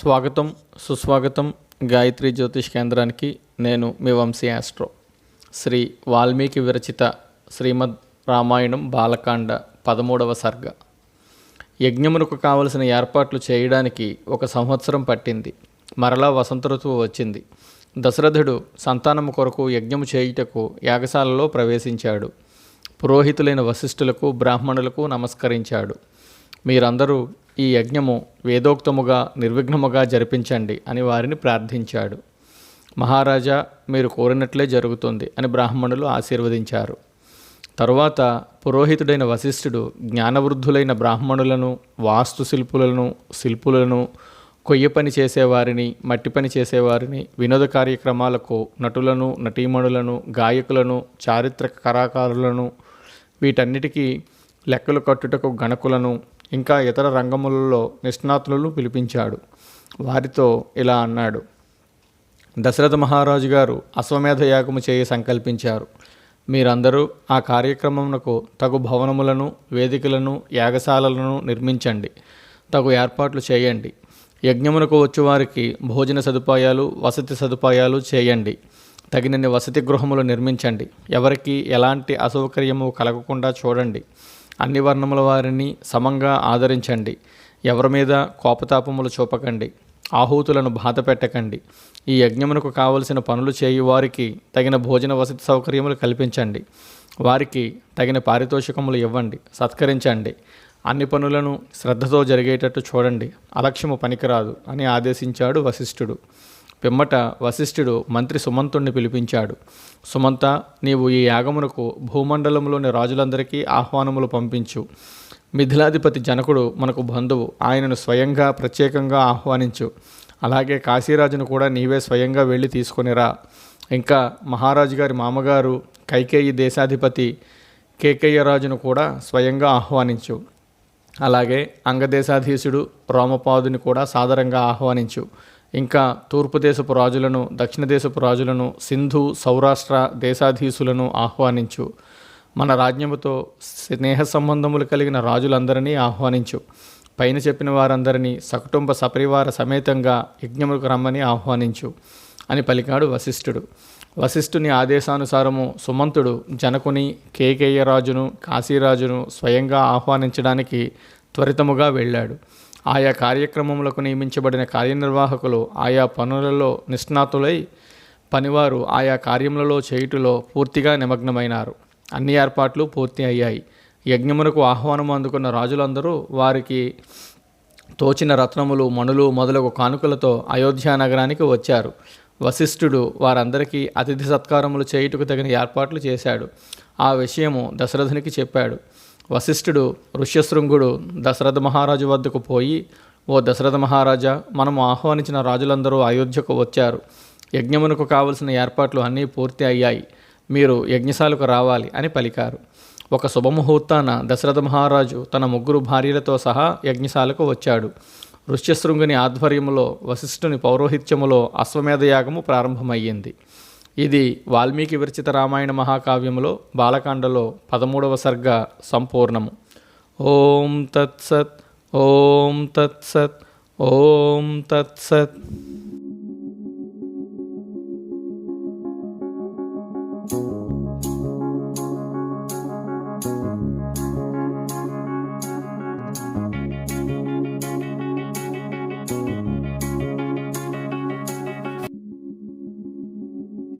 స్వాగతం సుస్వాగతం గాయత్రి జ్యోతిష్ కేంద్రానికి నేను మీ వంశీ ఆస్ట్రో. శ్రీ వాల్మీకి విరచిత శ్రీమద్ రామాయణం బాలకాండ పదమూడవ సర్గ. యజ్ఞమునకు కావలసిన ఏర్పాట్లు చేయడానికి ఒక సంవత్సరం పట్టింది. మరలా వసంత ఋతువు వచ్చింది. దశరథుడు సంతానము కొరకు యజ్ఞము చేయుటకు యాగశాలలో ప్రవేశించాడు. పురోహితులైన వశిష్ఠులకు బ్రాహ్మణులకు నమస్కరించాడు. మీరందరూ ఈ యజ్ఞము వేదోక్తముగా నిర్విఘ్నముగా జరిపించండి అని వారిని ప్రార్థించాడు. మహారాజా మీరు కోరినట్లే జరుగుతుంది అని బ్రాహ్మణులు ఆశీర్వదించారు. తరువాత పురోహితుడైన వశిష్ఠుడు జ్ఞానవృద్ధులైన బ్రాహ్మణులను వాస్తు శిల్పులను శిల్పులను కొయ్య పని చేసేవారిని మట్టి పని చేసేవారిని వినోద కార్యక్రమాలకు నటులను నటీమణులను గాయకులను చారిత్రక కళాకారులను వీటన్నిటికీ లెక్కలు కట్టుటకు గణకులను ఇంకా ఇతర రంగములలో నిష్ణాతులను పిలిపించాడు. వారితో ఇలా అన్నాడు. దశరథ మహారాజు గారు అశ్వమేధ యాగము చేయ సంకల్పించారు. మీరందరూ ఆ కార్యక్రమమునకు తగు భవనములను వేదికలను యాగశాలలను నిర్మించండి. తగు ఏర్పాట్లు చేయండి. యజ్ఞమునకు వచ్చేవారికి భోజన సదుపాయాలు వసతి సదుపాయాలు చేయండి. తగినన్ని వసతి గృహములు నిర్మించండి. ఎవరికి ఎలాంటి అసౌకర్యము కలగకుండా చూడండి. అన్ని వర్ణముల వారిని సమంగా ఆదరించండి. ఎవరి మీద కోపతాపములు చూపకండి. ఆహూతులను బాధ పెట్టకండి. ఈ యజ్ఞమునకు కావలసిన పనులు చేయు వారికి తగిన భోజన వసతి సౌకర్యములు కల్పించండి. వారికి తగిన పారితోషికములు ఇవ్వండి. సత్కరించండి. అన్ని పనులను శ్రద్ధతో జరిగేటట్టు చూడండి. అలక్ష్యము పనికిరాదు అని ఆదేశించాడు వశిష్ఠుడు. పిమ్మట వశిష్ఠుడు మంత్రి సుమంతుణ్ణి పిలిపించాడు. సుమంత నీవు ఈ యాగమునకు భూమండలంలోని రాజులందరికీ ఆహ్వానములు పంపించు. మిథిలాధిపతి జనకుడు మనకు బంధువు ఆయనను స్వయంగా ప్రత్యేకంగా ఆహ్వానించు. అలాగే కాశీరాజును కూడా నీవే స్వయంగా వెళ్ళి తీసుకొనిరా ఇంకా మహారాజు గారి మామగారు కైకేయి దేశాధిపతి కేకయ్య రాజును కూడా స్వయంగా ఆహ్వానించు. అలాగే అంగదేశాధీశుడు రోమపాదుని కూడా సాదరంగా ఆహ్వానించు. ఇంకా తూర్పు దేశపు రాజులను దక్షిణ దేశపు రాజులను సింధు సౌరాష్ట్ర దేశాధీశులను ఆహ్వానించు. మన రాజ్యముతో స్నేహ సంబంధములు కలిగిన రాజులందరినీ ఆహ్వానించు. పైన చెప్పిన వారందరినీ సకుటుంబ సపరివార సమేతంగా యజ్ఞములకు రమ్మని ఆహ్వానించు అని పలికాడు వశిష్ఠుడు. వశిష్ఠుని ఆదేశానుసారము సుమంతుడు జనకుని కేకేయ రాజును కాశీరాజును స్వయంగా ఆహ్వానించడానికి త్వరితముగా వెళ్ళాడు. ఆయా కార్యక్రమములకు నియమించబడిన కార్యనిర్వాహకులు ఆయా పనులలో నిష్ణాతులై పనివారు ఆయా కార్యములలో చేయుటలో పూర్తిగా నిమగ్నమైనారు. అన్ని ఏర్పాట్లు పూర్తి అయ్యాయి. యజ్ఞమునకు ఆహ్వానం అందుకున్న రాజులందరూ వారికి తోచిన రత్నములు మణులు మొదలగు కానుకలతో అయోధ్య నగరానికి వచ్చారు. వశిష్ఠుడు వారందరికీ అతిథి సత్కారములు చేయుటకు తగిన ఏర్పాట్లు చేశాడు. ఆ విషయము దశరథునికి చెప్పాడు. వశిష్ఠుడు ఋష్యశృంగుడు దశరథ మహారాజు వద్దకు పోయి ఓ దశరథ మహారాజా మనము ఆహ్వానించిన రాజులందరూ అయోధ్యకు వచ్చారు. యజ్ఞమునకు కావలసిన ఏర్పాట్లు అన్నీ పూర్తి అయ్యాయి. మీరు యజ్ఞశాలకు రావాలి అని పలికారు. ఒక శుభముహూర్తాన దశరథ మహారాజు తన ముగ్గురు భార్యలతో సహా యజ్ఞశాలకు వచ్చాడు. ఋష్యశృంగుని ఆధ్వర్యంలో వశిష్ఠుని పౌరోహిత్యములో అశ్వమేధ యాగము ప్రారంభమయ్యింది. ఇది వాల్మీకి విరచిత రామాయణ మహాకావ్యములో బాలకాండలో పదమూడవ సర్గ సంపూర్ణము. ఓం తత్సత్ ఓం తత్సత్ ఓం తత్సత్ thank you